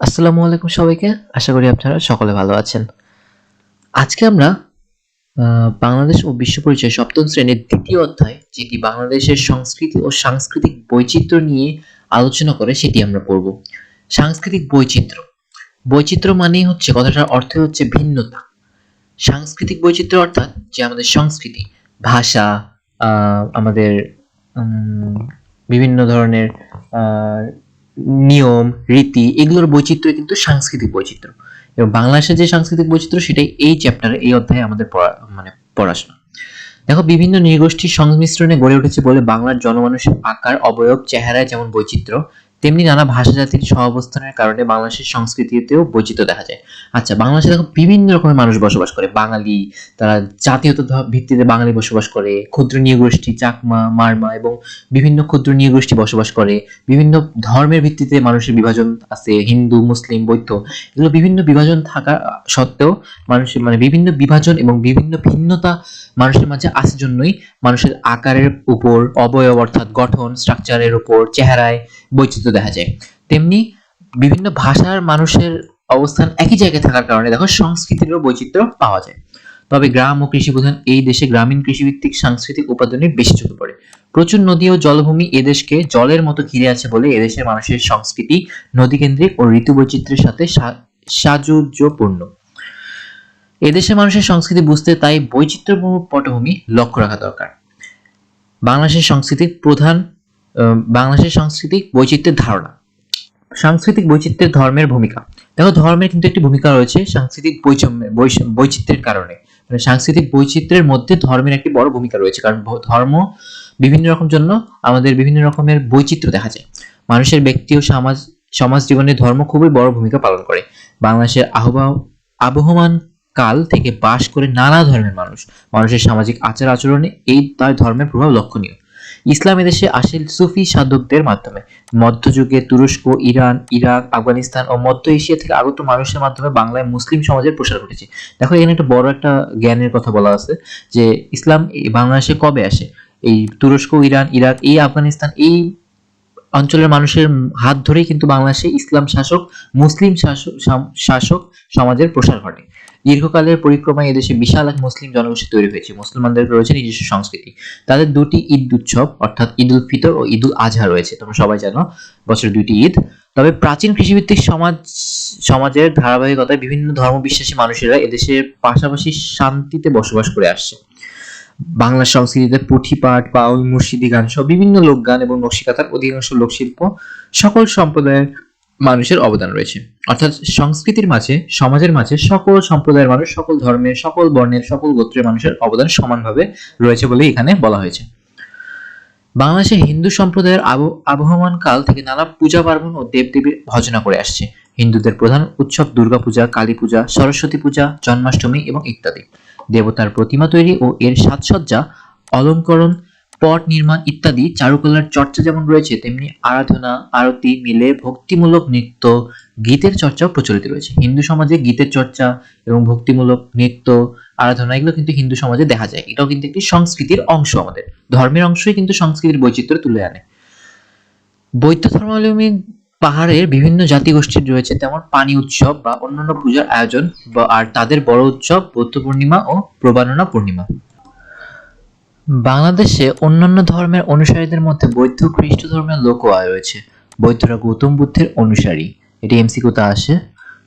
আসসালামু আলাইকুম সবাইকে। আশা করি আপনারা সকলে ভালো আছেন। আজকে আমরা বাংলাদেশ ও বিশ্ব পরিচয় সপ্তম শ্রেণির দ্বিতীয় অধ্যায়, যেটি বাংলাদেশের সংস্কৃতি ও সাংস্কৃতিক বৈচিত্র্য নিয়ে আলোচনা করে, সেটি আমরা পড়ব। সাংস্কৃতিক বৈচিত্র্য। বৈচিত্র্য মানেই হচ্ছে, কথাটার অর্থ হচ্ছে ভিন্নতা। সাংস্কৃতিক বৈচিত্র্য অর্থাৎ যে আমাদের সংস্কৃতি, ভাষা আমাদের বিভিন্ন ধরনের নিয়ম, রীতি, এগুলোর বৈচিত্র্য কিন্তু সাংস্কৃতিক বৈচিত্র্য। এবং বাংলাদেশের যে সাংস্কৃতিক বৈচিত্র্য, সেটাই এই চ্যাপ্টারে এই অধ্যায়ে আমাদের পড়া মানে পড়াশোনা। দেখো, বিভিন্ন নৃগোষ্ঠীর সংমিশ্রণে গড়ে উঠেছে বলে বাংলার জনমানুষের আকার, অবয়ব, চেহারায় যেমন বৈচিত্র্য তেমনি নানা ভাষা জাতির সহাবস্থানের কারণে বাংলাদেশের সংস্কৃতিতেও বৈচিত্র্য দেখা যায়। আচ্ছা বাংলাদেশে দেখো বিভিন্ন রকমের মানুষ বসবাস করে। বাঙালি, তারা জাতীয়তা ভিত্তিতে বাঙালি বসবাস করে, ক্ষুদ্র নৃগোষ্ঠী, চাকমা, মারমা এবং বিভিন্ন ক্ষুদ্র নৃগোষ্ঠী বসবাস করে। বিভিন্ন ধর্মের ভিত্তিতে মানুষের বিভাজন আছে, হিন্দু, মুসলিম, বৌদ্ধ। এগুলো বিভিন্ন বিভাজন থাকা সত্ত্বেও মানুষের মানে বিভিন্ন বিভাজন এবং বিভিন্ন ভিন্নতা মানুষের মাঝে আছে জন্যই মানুষের আকারের উপর, অবয়ব অর্থাৎ গঠন স্ট্রাকচারের উপর, চেহারায় বৈচিত্র্য দেখা যায়। তেমনি বিভিন্ন ভাষার মানুষের অবস্থান একই জায়গায় থাকার কারণে দেখো সংস্কৃতিরও বৈচিত্র্য পাওয়া যায়। তবে গ্রাম ও কৃষি প্রধান এই দেশে গ্রামীণ কৃষিভিত্তিক সাংস্কৃতিক উপাদানের বেশি চোখে পড়ে। প্রচুর নদী ও জলভূমি এদেশকে জলের মতো ঘিরে আছে বলে এদেশের মানুষের সংস্কৃতি, নদীকেন্দ্রিক ও ঋতু বৈচিত্র্যের সাথে সা- সাযুজ্যপূর্ণ। এদেশের মানুষের সংস্কৃতি বুঝতে তাই বৈচিত্র্যপূর্ণ পটভূমি লক্ষ্য রাখা দরকার। বাংলাদেশের সংস্কৃতির প্রধান বাংলাদেশের সাংস্কৃতিক বৈচিত্র্যের ধারণা। সাংস্কৃতিক বৈচিত্র্যের ধর্মের ভূমিকা। দেখো, ধর্মের কিন্তু একটি ভূমিকা রয়েছে সাংস্কৃতিক বৈষম্যে বৈষ- বৈচিত্র্যের কারণে। মানে সাংস্কৃতিক বৈচিত্র্যের মধ্যে ধর্মের একটি বড় ভূমিকা রয়েছে। কারণ ধর্ম বিভিন্ন রকম জন্য আমাদের বিভিন্ন রকমের বৈচিত্র্য দেখা যায়। মানুষের ব্যক্তি ও সমাজ সমাজ জীবনে ধর্ম খুবই বড় ভূমিকা পালন করে। বাংলাদেশের আহ্বান আবহমান কাল থেকে বাস করে নানা ধর্মের মানুষ। মানুষের সামাজিক আচার আচরণে এই তার ধর্মের প্রভাব লক্ষণীয়। ইসলাম এদেশে আসে সুফি সাধকদের মাধ্যমে। মধ্যযুগে তুরস্ক, ইরান, ইরাক, আফগানিস্তান ও মধ্য এশিয়া থেকে আগত মানুষের মাধ্যমে বাংলায় মুসলিম সমাজের প্রসার ঘটেছে। দেখো, এখানে একটা বড় একটা জ্ঞানের কথা বলা আছে যে, ইসলাম বাংলাদেশে কবে আসে? এই তুরস্ক, ইরান, ইরাক, এই আফগানিস্তান, এই অঞ্চলের মানুষের হাত ধরেই কিন্তু বাংলাদেশে ইসলাম শাসক, মুসলিম শাসক শাসক সমাজের প্রসার ঘটে। দীর্ঘকালের পরিক্রমায় এদেশে বিশাল এক মুসলিম জনগোষ্ঠী তৈরি হয়েছে। মুসলমানদের রয়েছে নিজস্ব সংস্কৃতি। তাদের দুটি ঈদ উৎসব, অর্থাৎ ঈদ উল ফিতর ও ঈদ উল আজহা রয়েছে। তোমরা সবাই জানো, বছরের দুটি ঈদ। তবে প্রাচীন কৃষিভিত্তিক সমাজ, সমাজের ধারাবাহিকতায় বিভিন্ন ধর্মবিশ্বাসী মানুষেরা এদেশের পাশাপাশি শান্তিতে বসবাস করে আসছে। বাংলা সংস্কৃতিতে পুঁথিপাঠ, বাউল, মুর্শিদি গান সহ বিভিন্ন লোকগান এবং নকশিকাতার অধিকাংশ লোকশিল্প সকল সম্প্রদায়ের মানুষের অবদান রয়েছে। অর্থাৎ সংস্কৃতির মাঝে, সমাজের মাঝে সকল সম্প্রদায়ের মানুষ, সকল ধর্মের, সকল বর্ণের, সকল গোত্রের মানুষের অবদান সমানভাবে রয়েছে বলে এখানে বলা হয়েছে। বাংলাদেশে হিন্দু সম্প্রদায়ের আবহমান কাল থেকে নানা পূজা পার্বণ ও দেবদেবীর ভজনা করে আসছে। হিন্দুদের প্রধান উৎসব দুর্গাপূজা কালী পূজা, সরস্বতী পূজা, জন্মাষ্টমী এবং ইত্যাদি। দেবতার প্রতিমা তৈরি ও এর সাজসজ্জা, অলঙ্করণ পট নির্মাণ ইত্যাদি চারুকলার চর্চা যেমন রয়েছে, তেমনি আরাধনা, আরতি, মিলে ভক্তিমূলক নৃত্য, গীতের চর্চাও প্রচলিত রয়েছে। হিন্দু সমাজে গীতের চর্চা এবং ভক্তিমূলক নৃত্য, আরাধনা এগুলো কিন্তু হিন্দু সমাজে দেখা যায়। এটাও কিন্তু একটি সংস্কৃতির অংশ আমাদের। ধর্মের অংশই কিন্তু সংস্কৃতির বৈচিত্র্য তুলে আনে। বৌদ্ধ ধর্মাবলম্বী পাহাড়ের বিভিন্ন জাতিগোষ্ঠীর রয়েছে তেমন পানি উৎসব বা অন্যান্য পূজার আয়োজন বা- আর তাদের বড় উৎসব বৌদ্ধ পূর্ণিমা ও প্রবাননা পূর্ণিমা। বাংলাদেশে অন্যান্য ধর্মের অনুসারীদের মধ্যে বৌদ্ধ খ্রিস্ট ধর্মের লোকও রয়েছে। বৌদ্ধরা গৌতম বুদ্ধের অনুসারী। এটি এমসিকিউতে আসে।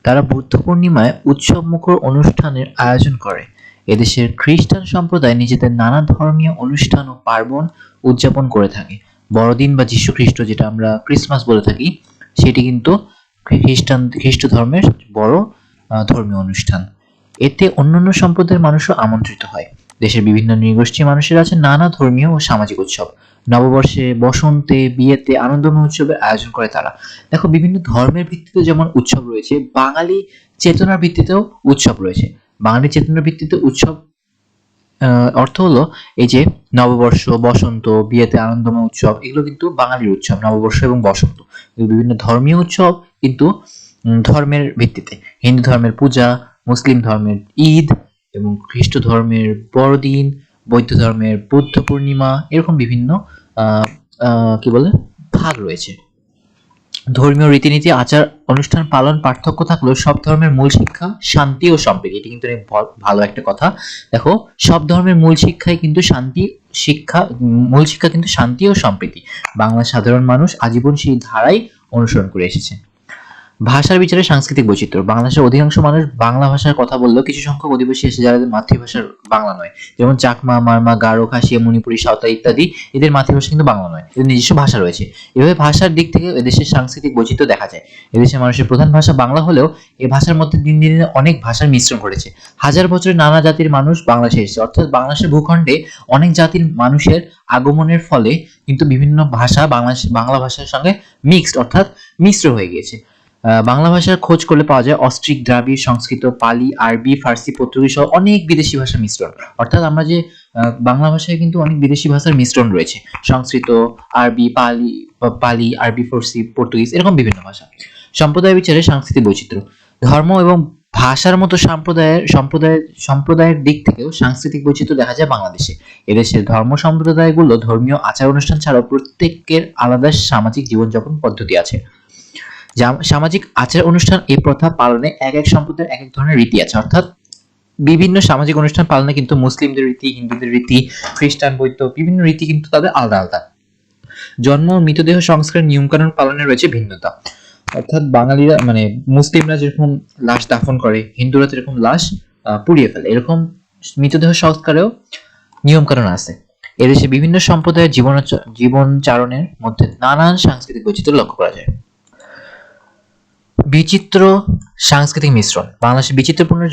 তারা বুদ্ধ পূর্ণিমায় উৎসব মুখর অনুষ্ঠানের আয়োজন করে। এদেশের খ্রিস্টান সম্প্রদায় নিজেদের নানা ধর্মীয় অনুষ্ঠান ও পার্বণ উদযাপন করে থাকে। বড়দিন বা যীশু খ্রিস্ট, যেটা আমরা ক্রিসমাস বলে থাকি, সেটি কিন্তু খ্রিস্টান, খ্রিস্ট ধর্মের বড় ধর্মীয় অনুষ্ঠান। এতে অন্যান্য সম্প্রদায়ের মানুষও আমন্ত্রিত হয়। দেশের বিভিন্ন নৃগোষ্ঠীর মানুষের আছে নানা ধর্মীয় ও সামাজিক উৎসব। নববর্ষে বসন্তে, বিয়েতে আনন্দময় উৎসবের আয়োজন করে তারা। দেখো, বিভিন্ন ধর্মের ভিত্তিতে যেমন উৎসব রয়েছে, বাঙালি চেতনার ভিত্তিতেও উৎসব রয়েছে। বাঙালি চেতনার ভিত্তিতে উৎসব অর্থ হলো এই যে নববর্ষ, বসন্ত, বিয়েতে আনন্দময় উৎসব এগুলো কিন্তু বাঙালির উৎসব, নববর্ষ এবং বসন্ত। বিভিন্ন ধর্মীয় উৎসব কিন্তু ধর্মের ভিত্তিতে। হিন্দু ধর্মের পূজা, মুসলিম ধর্মের ঈদ এবং খ্রিস্ট ধর্মের বড়দিন বৌদ্ধ ধর্মের বৌদ্ধ পূর্ণিমা এরকম বিভিন্ন কি বলে, ভাগ রয়েছে। ধর্মীয় রীতিনীতি, আচার, অনুষ্ঠান, পালন, পার্থক্য থাকলেও সব ধর্মের মূল শিক্ষা শান্তি ও সম্প্রীতি। এটি কিন্তু ভালো একটা কথা। দেখো, সব ধর্মের মূল শিক্ষাই কিন্তু শান্তি, শিক্ষা, মূল শিক্ষা কিন্তু শান্তি ও সম্প্রীতি। বাংলার সাধারণ মানুষ আজীবন সেই ধারাই অনুসরণ করে এসেছে। ভাষার বিচারে সাংস্কৃতিক বৈচিত্র্য। বাংলাদেশের অধিকাংশ মানুষ বাংলা ভাষার কথা বললেও কিছু সংখ্যক অধিবাসী এসে যারা মাতৃভাষার বাংলা নয়। যেমন চাকমা, মারমা, গারো, খাসিয়া, মণিপুরি, সাঁওতাল ইত্যাদি এদের মাতৃভাষা কিন্তু বাংলা নয়, এদের নিজস্ব ভাষা রয়েছে। এভাবে ভাষার দিক থেকে এদেশের সাংস্কৃতিক বৈচিত্র্য দেখা যায়। এদেশের মানুষের প্রধান ভাষা বাংলা হলেও এ ভাষার মধ্যে দিন দিন অনেক ভাষার মিশ্রণ ঘটেছে। হাজার বছরে নানা জাতির মানুষ বাংলাদেশে এসেছে। অর্থাৎ বাংলাদেশের ভূখণ্ডে অনেক জাতির মানুষের আগমনের ফলে কিন্তু বিভিন্ন ভাষা বাংলাদেশ, বাংলা ভাষার সঙ্গে মিক্সড অর্থাৎ মিশ্র হয়ে গিয়েছে। বাংলা ভাষার খোঁজ করলে পাওয়া যায় অস্ট্রিক, দ্রাবিড়, সংস্কৃত, পালি, আরবি, ফার্সি, পর্তুগিজ সহ অনেক বিদেশি ভাষার মিশ্রণ। অর্থাৎ আমরা যে বাংলা ভাষায় কিন্তু অনেক বিদেশি ভাষার মিশ্রণ রয়েছে। সংস্কৃত, আরবি, পালি পালি, আরবি, ফার্সি, পর্তুগিজ এরকম বিভিন্ন ভাষা। সম্প্রদায় বিচারে সাংস্কৃতিক বৈচিত্র্য। ধর্ম এবং ভাষার মতো সম্প্রদায়ের সম্প্রদায়ের সম্প্রদায়ের দিক থেকেও সাংস্কৃতিক বৈচিত্র্য দেখা যায় বাংলাদেশে। এদেশের ধর্ম সম্প্রদায়গুলো ধর্মীয় আচার অনুষ্ঠান ছাড়াও প্রত্যেকের আলাদা সামাজিক জীবনযাপন পদ্ধতি আছে। সামাজিক আচার অনুষ্ঠান এই প্রথা পালনে এক এক সম্প্রদায়ের এক এক ধরনের রীতি আছে। অর্থাৎ বিভিন্ন সামাজিক অনুষ্ঠান পালনে কিন্তু মুসলিমদের রীতি, হিন্দুদের রীতি, খ্রিস্টান, বৌদ্ধ বিভিন্ন রীতি কিন্তু তাদের আলাদা আলাদা। জন্ম ও মৃতদেহ সংস্কার নিয়মকানুন পালনে রয়েছে ভিন্নতা। অর্থাৎ বাঙালিরা মানে মুসলিমরা যেরকম লাশ দাফন করে, হিন্দুরা যেরকম লাশ পুড়িয়ে ফেলে, এরকম মৃতদেহ সংস্কারেও নিয়মকানুন আছে। এদেশে বিভিন্ন সম্প্রদায়ের জীবন জীবনচারণের মধ্যে নানান সাংস্কৃতিক বৈচিত্র্য লক্ষ্য করা যায়। বিচিত্র সাংস্কৃতিক মিশ্রণ। বাংলাদেশের বিচিত্রপূর্ণ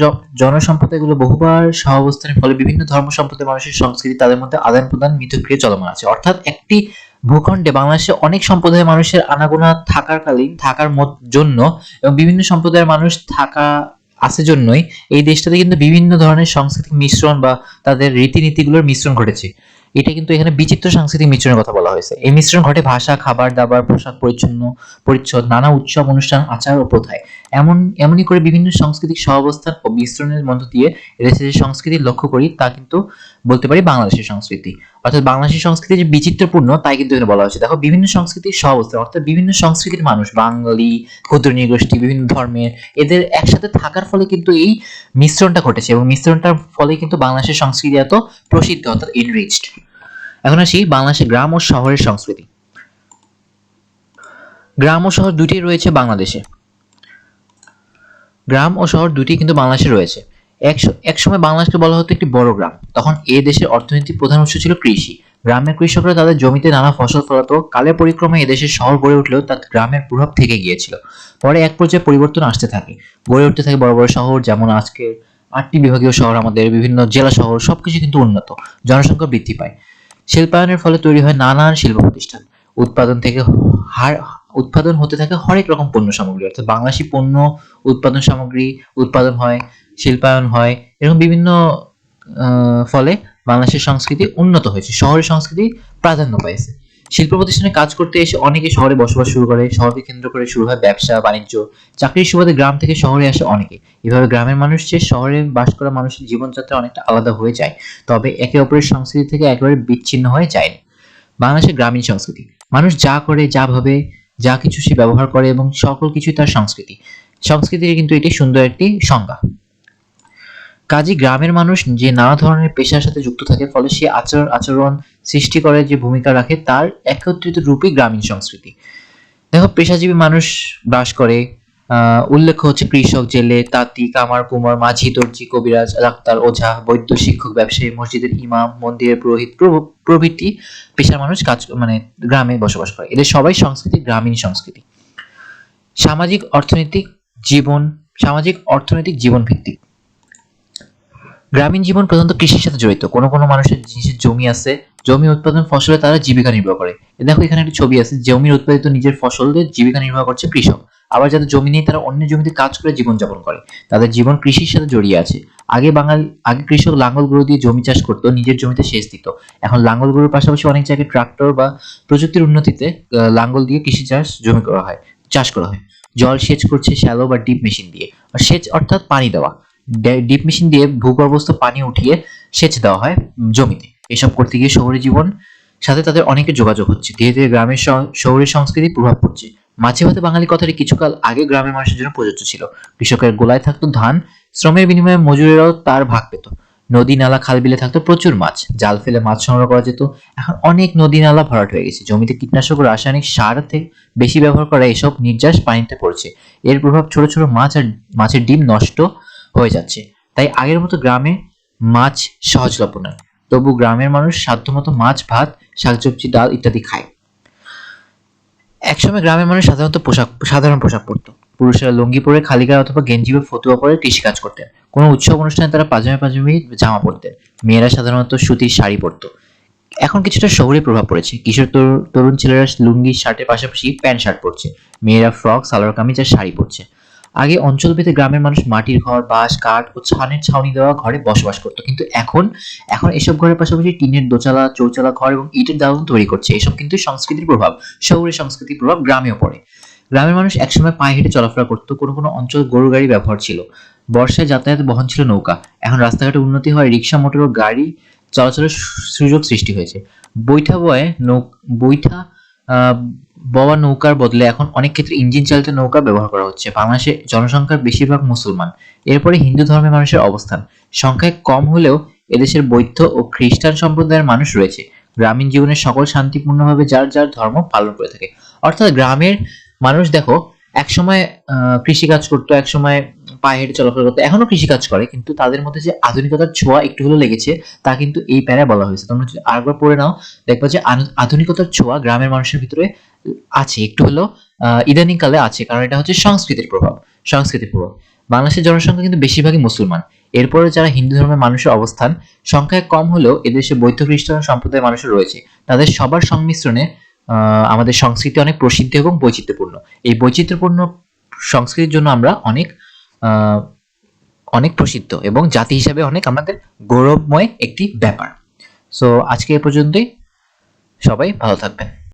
জনসম্প্রদায়গুলো বহুবার সহাবস্থানের ফলে বিভিন্ন ধর্ম সম্প্রদায়ের মানুষের সংস্কৃতি তাদের মধ্যে আদান প্রদান মিথক্রিয়া চলমান আছে। অর্থাৎ একটি ভূখণ্ডে বাংলাদেশে অনেক সম্প্রদায়ের মানুষের আনাগোনা থাকার কালীন থাকার জন্য এবং বিভিন্ন সম্প্রদায়ের মানুষ থাকা আছে জন্যই এই দেশটাতে কিন্তু বিভিন্ন ধরনের সাংস্কৃতিক মিশ্রণ বা তাদের রীতিনীতিগুলোর মিশ্রণ ঘটেছে। এটা কিন্তু এখানে বিচিত্র সাংস্কৃতিক মিশ্রণের কথা বলা হয়েছে। এই মিশ্রণ ঘটে ভাষা খাবার দাবার পোশাক পরিচ্ছন্ন পরিচ্ছদ, নানা উৎসব, অনুষ্ঠান, আচার ও প্রথায়। এমন, এমনই করে বিভিন্ন সাংস্কৃতিক সহাবস্থান ও মিশ্রণের মধ্য দিয়ে এদেশে যে সংস্কৃতি লক্ষ্য করি, তা কিন্তু বলতে পারি বাংলাদেশের সংস্কৃতি। অর্থাৎ বাংলাদেশের সংস্কৃতি যে বিচিত্রপূর্ণ, তাই কিন্তু এখানে বলা হয়েছে। দেখো, বিভিন্ন সংস্কৃতির সহাবস্থান, অর্থাৎ বিভিন্ন সংস্কৃতির মানুষ, বাঙালি, ক্ষুদ্র নৃগোষ্ঠী, বিভিন্ন ধর্মের, এদের একসাথে থাকার ফলে কিন্তু এই মিশ্রণটা ঘটেছে এবং মিশ্রণটার ফলে কিন্তু বাংলাদেশের সংস্কৃতি এত প্রসিদ্ধ, অর্থাৎ এনরিচড এখন আসি বাংলাদেশের গ্রাম ও শহরের সংস্কৃতি। গ্রাম ও শহর দুটি রয়েছে বাংলাদেশে। গ্রাম ও শহর দুটি কিন্তু বাংলাদেশে রয়েছে। একশ- একসময় বাংলাদেশকে বলা হতো একটি বড় গ্রাম। তখন এ দেশের অর্থনীতির প্রধান উৎস ছিল কৃষি। গ্রামের কৃষকরা তাদের জমিতে নানা ফসল ফলাতো। কালের পরিক্রমে এদেশের শহর গড়ে উঠলেও তার গ্রামের প্রভাব থেকে গিয়েছিল। পরে এক পর্যায়ে পরিবর্তন আসতে থাকে। গড়ে উঠতে থাকে বড় বড় শহর, যেমন আজকে আটটি বিভাগীয় শহর আমাদের, বিভিন্ন জেলা শহর, সবকিছু কিন্তু উন্নত। জনসংখ্যা বৃদ্ধি পায়। শিল্পায়নের ফলে তৈরি হয় নানান শিল্প প্রতিষ্ঠান উৎপাদন থেকে হার উৎপাদন হতে থাকে হরেক রকম পণ্য সামগ্রী, অর্থাৎ বাংলাদেশি পণ্য উৎপাদন সামগ্রী উৎপাদন হয়, শিল্পায়ন হয়, এরকম বিভিন্ন ফলে বাংলাদেশের সংস্কৃতি উন্নত হয়েছে, শহরের সংস্কৃতি প্রাধান্য পাইছে শিল্প প্রতিষ্ঠানে কাজ করতে এসে অনেকে শহরে বসবাস শুরু করে, শহরকে কেন্দ্র করে শুরু হয় ব্যবসা, বাণিজ্য, চাকরির সুবাদে গ্রাম থেকে শহরে আসে অনেকে এভাবে গ্রামের মানুষ যে শহরে বাস করা মানুষের জীবনযাত্রা অনেকটা আলাদা হয়ে যায়, তবে একে অপরের সংস্কৃতি থেকে একেবারে বিচ্ছিন্ন হয়ে যায়। বাংলাদেশের গ্রামীণ সংস্কৃতি, মানুষ যা করে, যা ভাবে যা কিছু সে ব্যবহার করে এবং সকল কিছুই তার সংস্কৃতি। সংস্কৃতির কিন্তু এটি সুন্দর একটি সংজ্ঞা। কাজী গ্রামের মানুষ যে নানা ধরনের পেশার সাথে যুক্ত থাকে, ফলে সে আচরণ আচরণ সৃষ্টি করে, যে ভূমিকা রাখে, তার একত্রিত রূপই গ্রামীণ সংস্কৃতি। দেখো, পেশাজীবী মানুষ বাস করে উল্লেখ্য হচ্ছে কৃষক, জেলে, তাঁতি, কামার, কুমার, মাঝি, দর্জি, কবিরাজ ডাক্তার ওঝা, বৈদ্য, শিক্ষক, ব্যবসায়ী, মসজিদের ইমাম, মন্দিরের পুরোহিত, প্রভ- প্রভৃতি পেশার মানুষ কাজ মানে গ্রামে বসবাস করে। এদের সবাই সংস্কৃতি, গ্রামীণ সংস্কৃতি। সামাজিক অর্থনৈতিক জীবন, সামাজিক অর্থনৈতিক জীবন ভিত্তিক। গ্রামীণ জীবন প্রধানত কৃষির সাথে জড়িত। কোনো কোনো মানুষের জিনিসের জমি আছে, জমি উৎপাদন ফসলে তারা জীবিকা নির্বাহ করে। দেখো এখানে একটি ছবি আছে, জমির উৎপাদিত নিজের ফসল দিয়ে জীবিকা নির্বাহ করছে কৃষক। আবার যাদের জমি নেই, তারা অন্য জমিতে কাজ করে জীবনযাপন করে। তাদের জীবন কৃষির সাথে জড়িয়ে আছে। আগে বাঙাল, আগে কৃষক লাঙ্গল গরু দিয়ে জমি চাষ করতো, নিজের জমিতে সেচ দিত। এখন লাঙ্গল গরুর পাশাপাশি অনেক জায়গায় ট্রাক্টর বা প্রযুক্তির উন্নতিতে লাঙ্গল দিয়ে কৃষি চাষ জমি করা হয়, চাষ করা হয়। জল সেচ করছে শ্যালো বা ডিপ মেশিন দিয়ে। আর সেচ অর্থাৎ পানি দেওয়া। ডিপ মেশিন দিয়ে ভূগর্ভস্থ পানি উঠিয়ে সেচ দেওয়া হয় জমিতে। এসব করতে গিয়ে শহরে জীবন সাথে তাদের অনেকের যোগাযোগ হচ্ছে। ধীরে ধীরে গ্রামের শহরের সংস্কৃতি প্রভাব পড়ছে। মাছে ভাতে বাঙালি কথাটি কিছুকাল আগে গ্রামের মানুষের জন্য প্রযোজ্য ছিল। কৃষকের গোলায় থাকতো ধান, শ্রমের বিনিময়ে মজুরেরাও তার ভাগ পেত। নদী নালা খাল বিলে থাকতো প্রচুর মাছ, জাল ফেলে মাছ সংগ্রহ করা যেত। এখন অনেক নদী নালা ভরাট হয়ে গেছে। জমিতে কীটনাশক ও রাসায়নিক সার থেকে বেশি ব্যবহার করা এসব নির্যাস পানিতে পড়ছে। এর প্রভাব ছোট ছোট মাছ আর মাছের ডিম নষ্ট হয়ে যাচ্ছে। তাই আগের মতো গ্রামে মাছ সহজলভ্য নয়। তবু গ্রামের মানুষ সাধ্যমতো মাছ, ভাত, শাকসবজি, ডাল ইত্যাদি খায়। একসময় গ্রামের মানুষ সাধারণত পোশাক, সাধারণ পোশাক পরতো। পুরুষেরা লুঙ্গি পরে খালি অথবা গেঞ্জি বা ফতুয়া পরে কৃষিকাজ করতেন। কোনো উৎসব অনুষ্ঠানে তারা পাজামে পাজামে, জামা পরতেন। মেয়েরা সাধারণত সুতির শাড়ি পরত। এখন কিছুটা শহরে প্রভাব পড়েছে। কিশোর তরু- তরুণ ছেলেরা লুঙ্গি, শার্টের পাশাপাশি প্যান্ট শার্ট পরছে। মেয়েরা ফ্রক, সালোয়ার কামিজ আর শাড়ি পরছে। আগে অঞ্চলভেদে গ্রামের মানুষ মাটির ঘর, বাঁশ, কাঠ ও ছানের ছাউনি দেওয়া ঘরে বসবাস করতো। কিন্তু এখন এখন এসব ঘরের পাশাপাশি টিনের দোচালা চৌচালা ঘর এবং ইটের দালান তৈরি করছে। এসব কিন্তু সংস্কৃতির প্রভাব, শহুরে সংস্কৃতির প্রভাব গ্রামেও পড়ে। গ্রামের মানুষ একসময় পায়ে হেঁটে চলাফেরা করতো, কোনো কোনো অঞ্চল গরু গাড়ি ব্যবহার ছিল। বর্ষায় যাতায়াত বহন ছিল নৌকা। এখন রাস্তাঘাটে উন্নতি হয় রিক্সা মোটর ও গাড়ি চলাচলের সুযোগ সৃষ্টি হয়েছে। বৈঠা বয়ে নৌ, বৈঠা বওয়া নৌকার বদলে এখন অনেক ক্ষেত্রে ইঞ্জিন চালিত নৌকা ব্যবহার করা হচ্ছে। বাংলাদেশে জনসংখ্যার বেশিরভাগ মুসলমান। এরপরে হিন্দু ধর্মের মানুষের অবস্থান। সংখ্যায় কম হলেও এদেশের বৌদ্ধ ও খ্রিস্টান সম্প্রদায়ের মানুষ রয়েছে। গ্রামীণ জীবনে সকল শান্তিপূর্ণভাবে যার যার ধর্ম পালন করে থাকে। অর্থাৎ গ্রামের মানুষ দেখো, একসময় কৃষিকাজ করতো, একসময় পায়ে হেঁটে চলাফেরা করতো। এখনও কৃষিকাজ করে কিন্তু তাদের মধ্যে যে আধুনিকতার ছোঁয়া একটু হলেও লেগেছে তা কিন্তু এই প্যারায় বলা হয়েছে। তোমরা যদি আরেকবার পড়ে নাও দেখবা যে আধুনিকতার ছোঁয়া গ্রামের মানুষের ভিতরে আছে একটু হলেও আহ, ইদানিং কালে আছে কারণ এটা হচ্ছে সংস্কৃতির প্রভাব সংস্কৃতির প্রভাব। বাংলাদেশের জনসংখ্যা কিন্তু বেশিরভাগই মুসলমান। এরপরে যারা হিন্দু ধর্মের মানুষের অবস্থান সংখ্যায় কম হলেও এদেশে বৌদ্ধ খ্রিস্টান সম্প্রদায়ের মানুষের রয়েছে। তাদের সবার সংমিশ্রণে আমাদের সংস্কৃতি অনেক প্রসিদ্ধ এবং বৈচিত্র্যপূর্ণ। এই বৈচিত্র্যপূর্ণ সংস্কৃতির জন্য আমরা অনেক অনেক প্রসিদ্ধ এবং জাতি হিসাবে অনেক আমাদের গৌরবময় একটি ব্যাপার। সো আজকে এ পর্যন্তই। সবাই ভালো থাকবেন।